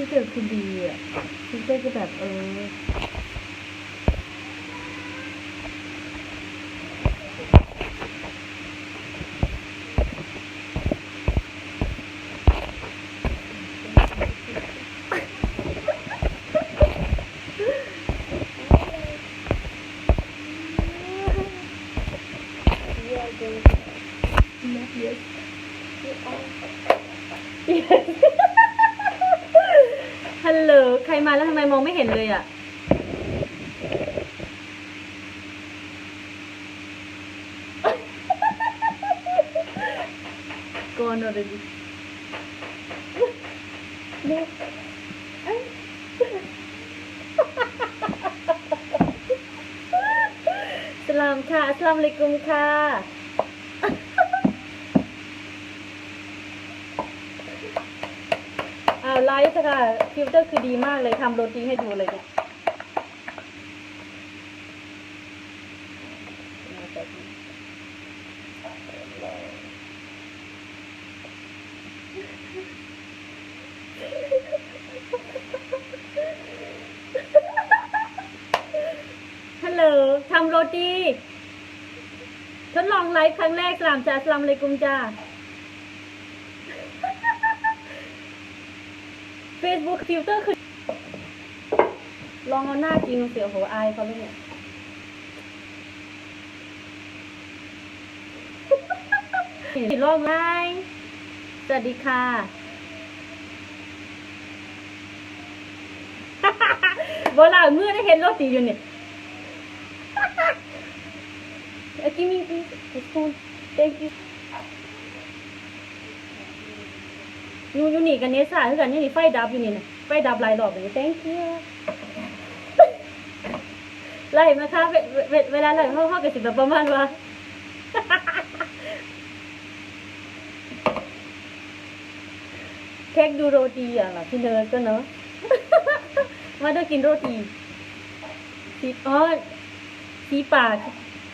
ที่เจอคือดีอะที่เจอคือแบบเออ ฮัลโหล ใครมาแล้วทำไมม องไม่เห็นเลยอะ Gone already. No. สลามค่ะอัสสลามอะลัยกุมค่ะ อ้าว ไลฟ์ค่ะฟิลเตอร์คือดีมากเลยทำโรตีให้ดูเลยเนี่ยฮัลโหลทำโรตี ทดลองไลฟ์ครั้งแรกสลามจ้าสลามเลยกุมจ้า Facebook ฟิลเตอร์คือ ลองเอาหน้าจริงเสียโหอายเขาเลยเนี่ยสิลองไลฟ์สวัสดีค่ะโบราเมื่อได้เห็นโรตีอยู่เนี่ย Uh, give me please the spoon. Thank you. อยู่อยู่นี่กันเนซ่าคือกันนี่นี่ไฟดับอยู่นี่นะไฟดับหลายรอบเลย thank you ไล่มาค่ะเวเวเวลาไล่เข้าเข้ากับสิแบบประมาณว่าเค้กดูโรตีอะล่ะพี่เนิร์ดก็เนอะมาด้วยกินโรตีสีอ๋อสีปาก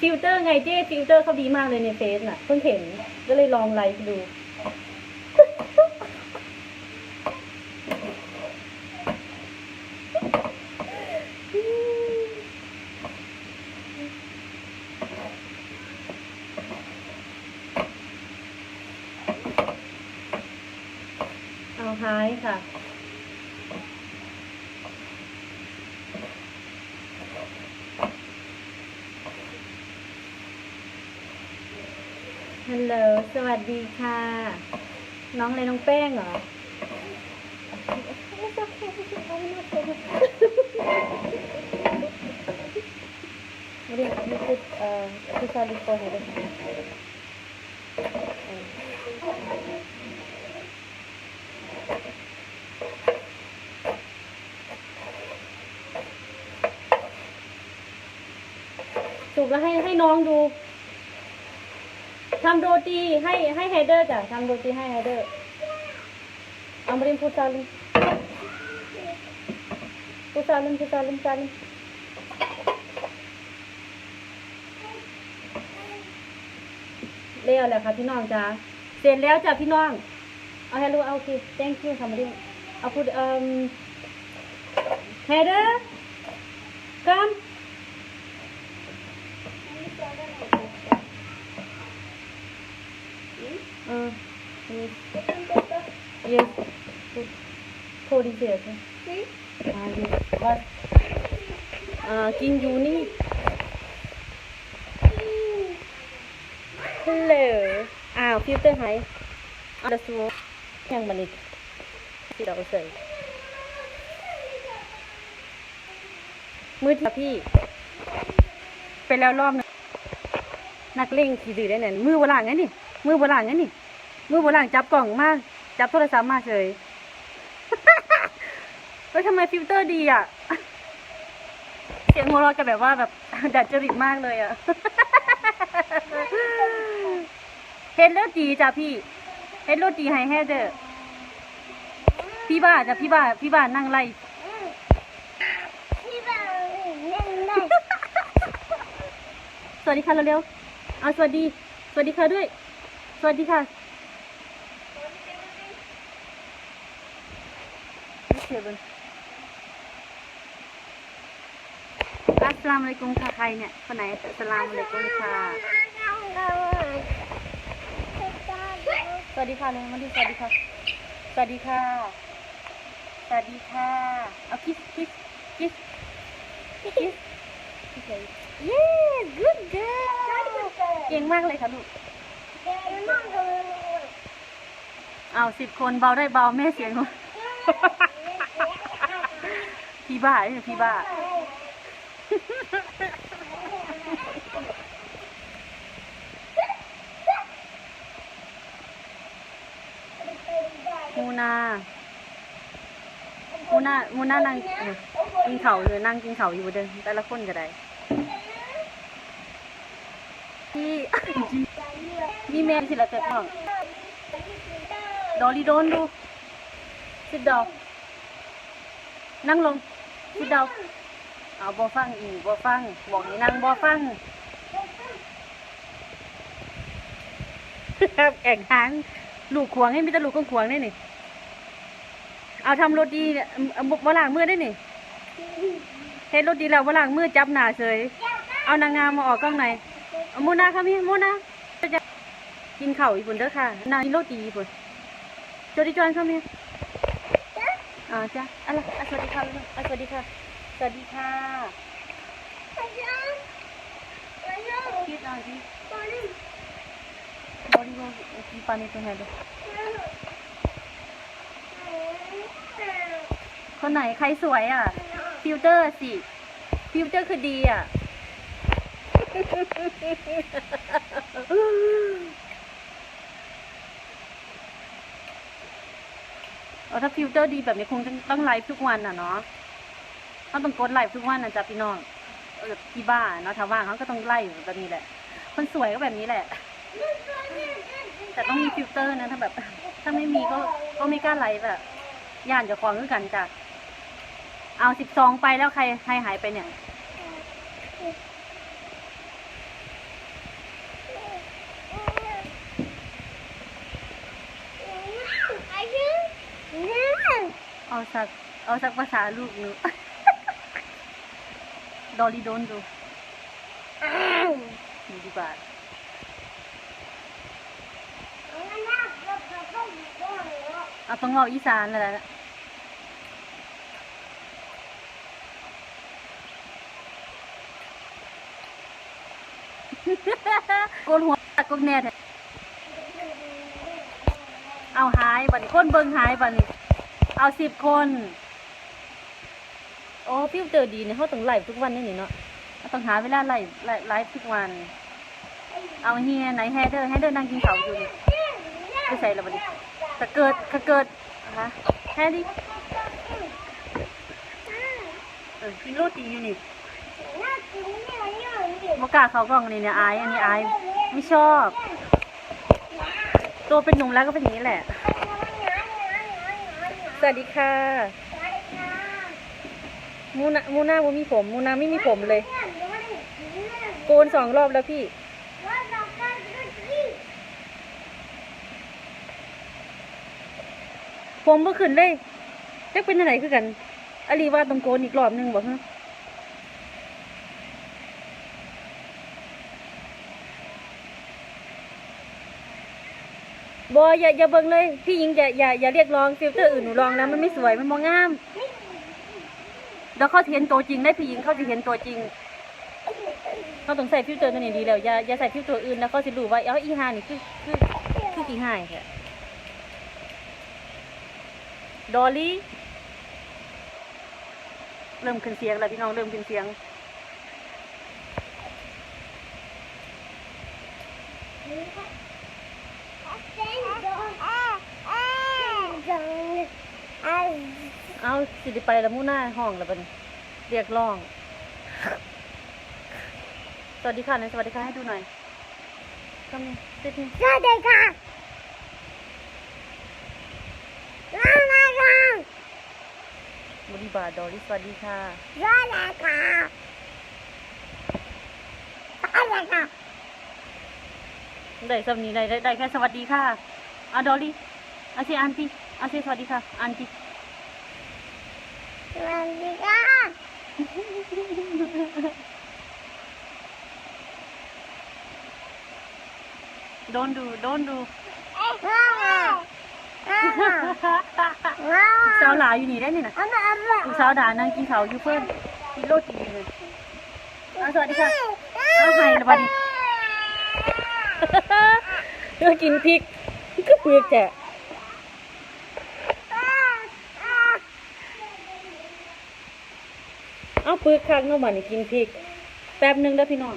ฟิลเตอร์ไงเจ้ฟิลเตอร์เขาดีมากเลยในเฟซน่ะ เพิ่งเห็นก็เลยลองไลฟ์ดู ฮัลโหล สวัสดีค่ะ น้องอะไรน้องแป้งเหรอไม่ได้ไม่พูดเอ่อพี่ชาลิโกเห็นเลยสุกแล้วให้ให้น้องดูำโรตีให้ให้ไฮเดอร์จ้ะทำโรตีให้ไฮเดอร์อัมรินพูดซาลิมพูดซาลิมพูดซาลิมซาลิมเรียวแล้วค่ะพี่น้องจ้าเสร็จแล้วจ้ะพี่น้องเอาให้รู้เอาโอเค thank you ทำมาดิเอาพูดเอ่อไฮเดอร์ come Yes. थोड़ी सी ऐसे हाँ जी बस हाँ किन uni hello อ้าวฟิลเตอร์หายอาดัสโวยังมันอีกที่เราใส่มือที่พี่ ไปแล้วรอบนึงนักเล่งขี่ดื้อได้เนี่ยมือโบราณไงนี่ มือโบราณไงนี่ มือโบราณจับกล่องมาก จับโทรศัพท์มาเฉยเฮ้ยทำไมฟิลเตอร์ดีอะ เสียงหัวเราะจะแบบว่าแบบดัดจริตมากเลยอะ เฮ็ดโรตีจ้ะพี่ เฮ็ดโรตีให้แฮเดอร์พี่บ้าจ้ะพี่บ้า พี่บ้านั่งไล่พี่บ่าวเล่นได้สวัสดีค่ะเร็วๆเอาสวัสดี สวัสดีค่ะด้วย สวัสดีค่ะไม่ เชื่อเลยอัสสลามุอะลัยกุมค่ะใครเนี่ยคนไหนอัสสลามุอะลัยกุมค่ะสวัสดีค่ะเลยมาที่สวัสดีค่ะ สวัสดีค่ะ สวัสดีค่ะ เอาคิสคิสคิสคิสคิสเลยเย้ good girl เก่งมากเลยค่ะลูกเอาสิบคนเบาได้เบาแม่เสียง พี่บ้าเนี่ยพี่บ้า มูนามูนามูนานั่งกินเข่าวอยู่นั่งกินเข่าอยู่เดินแต่ละคนก็ได้พี่มีแม่สิละเกิดห้องดอลีโดนดูสิดอกนั่งลง สิดอกเอาบอฟังอีกบอฟังบอกให้นั่งบอฟังแอ่งหางลูกขวางให้มีแต่ลูกของขวางได้นี่เอาทำรถดีเนี่ยเอาบ่ล้างมือได้นี่เฮ็ดรถดีแล้วบ่ล้างมือจับหน้าเฉยเอานางงามมาออกกล้องหน่อยเอาโมนาค่ะพี่โมนาจะกินข้าวอีกพุ่นเด้อค่ะนางกินรถดีพุ่นสวัสดีจอนค่ะพี่ อ่าจ้ะอะไรอะสวัสดีค่ะลูกอะสวัสดีค่ะ สวัสดีค่ะคิดหน่อยดิบอดี้บอดี้ปานี่ตรงไหนเด้อคนไหนใครสวยอะ ฟิลเตอร์สิ ฟิลเตอร์คือดีอะ เอา ถ้าฟิลเตอร์ดีแบบนี้คงต้องไลฟ์ทุกวันอะเนาะต้องต้องกดไลฟ์ทุกวันนะจ๊ะพี่น้องเออที่บ้านเนาะถ้าว่างเขาก็ต้องไลฟ์แบบนี้แหละ คนสวยก็แบบนี้แหละ แต่ต้องมีฟิลเตอร์นะถ้าแบบ ถ้าไม่มีก็ก็ไม่กล้าไลฟ์แบบย่านจะคลองด้วยกันจ้ะเอาสิบสองไปแล้วใครใครหายไปเนี่ย เอาสัก เอาสักภาษาลูกหนู ดอลลีโดนดูดูดีกว่าเอาต้องเอาอีสานเลยแหละโกนหัวกบแน่เอาหายบันี้คนเบิ่งหายบัดนี้ เอาสิบคน โอ้ฟิวเตอร์ดีเนี่ยเขาต้องไลฟ์ทุกวันนี่นี่เนาะต้องหาเวลาไลฟ์ไลฟ์ไลฟ์ทุกวัน เอาเฮียไหนแฮเดอร์แฮเดอร์นั่งกินข้าอยู่นี่ไปใส่แล้วบัดนี้ถ้าเกิดถ้าเกิดฮะคะแฮดิเออกินโรตีอยู่นี่บกาเขากล้องนี่เนี่ยอายอันนี้อายไม่ชอบ ตัวเป็นหนุ่มแล้วก็เป็นอย่างนี้แหละ สวัสดีค่ะมูนามูนาไม่มีผม มูนาไม่มีผมเลย โกนสองรอบแล้วพี่ ผมเมื่อคืนเลยจะเป็นอะไรคือกันอลีว่าต้องโกนอีกรอบหนึงบอกฮะ บออย่าอย่าเบิ่งเลย พี่หญิงอย่าอย่าอย่าเรียกร้องฟิลเตอร์อื่นหนูลองแล้วมันไม่สวยมันมองงามเดี๋ยวเขาเห็นตัวจริงได้พี่หญิงเขาจะเห็นตัวจริงเขาต้องใส่ฟิลเตอร์ตัวนี้ดีแล้วอย่าอย่าใส่ฟิลเตอร์อื่นแล้วเขาจะรู้ว่าเอ้าอีห่านี่คือคือคือกี่ห่ายค่ะดอลลี่เริ่มขึ้นเสียงแล้วพี่น้องเริ่มขึ้นเสียง เอาสิได้ไปแล้วมู่หน้าห้องแล้วบัดนเรียกร้อง สวัสดีค่ะหนอยสวัสดีค่ะให้ดูหน่อยก็มีติดนี่สวัสดีค่ะลาลาลาพี่บาดอลลี่สวัสดีค่ะร้อยละค่ะร้อยละค่ะ ได้สำนีได้ได้ได้แค่สวัสดีค่ะอะดอลลี่อาเซอันตีอาเซสวัสดีค่ะ อันตีสวัสดีค่ะโดนดูโดนดูว้าวว้าวว้าวสาวหลาอยู่นี่ได้นี่นะอันนั้นอันนั้นลูกสาวด่านางกินเขาวอยู่เพิ่นกินโรตีเลยอะสวัสดีค่ะเอาให้ละบัดนี้ เดี๋ยวกินพริกก็เปลือกแจะเอาเปลือกข้างเนาะบัดนี้กินพริก แป๊บหนึงเด้อพี่น้อง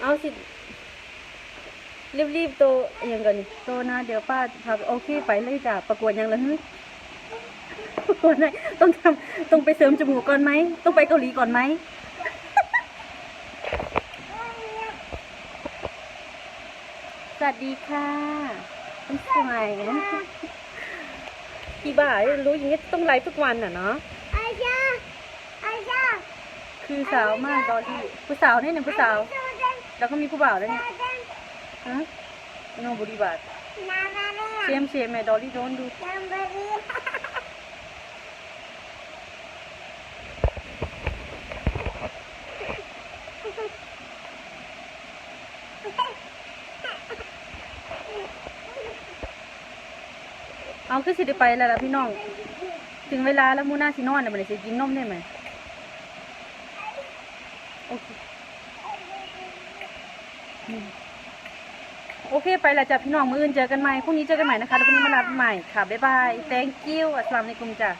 เอาสิ รีบๆโตอยังกันโตนะ เดี๋ยวป้าพาไปโอเคไปเลยจ้ะประกวดยังเลยฮึประกวดไหนต้องทำต้องไปเสริมจมูกก่อนไหมต้องไปเกาหลีก่อนไหมสวัสดีค่ะคุณสวยนะพี่บ่ารู้อย่างนี้ต้องไลฟ์ทุกวันอะเนาะอาจารย์อาจารย์คือสาวมากดอลลี่ผู้สาวเนี่ยหนึ่งผู้สาว แล้วก็มีผู้บ่าวแล้วเนี่ย ฮะโนบุรีบาทน้ำอะไรเชมเชมแม่ดอลลี่โดนดูน้ำอะไรเอาคือสิได้ไปแล้วล่ะพี่น้อง ถึงเวลาแล้วมูน่าสินอนน่ะมันสิกินนมได้ไหมโอเคอืม โอเคไปละจ้ะพี่น้องมืออื่นเจอกันใหม่พรุ่งนี้เจอกันใหม่นะคะแล้วพรุ่งนี้มารับใหม่ค่ะบ๊ายบาย thank you อัสลามในกลุ่มจ้ะ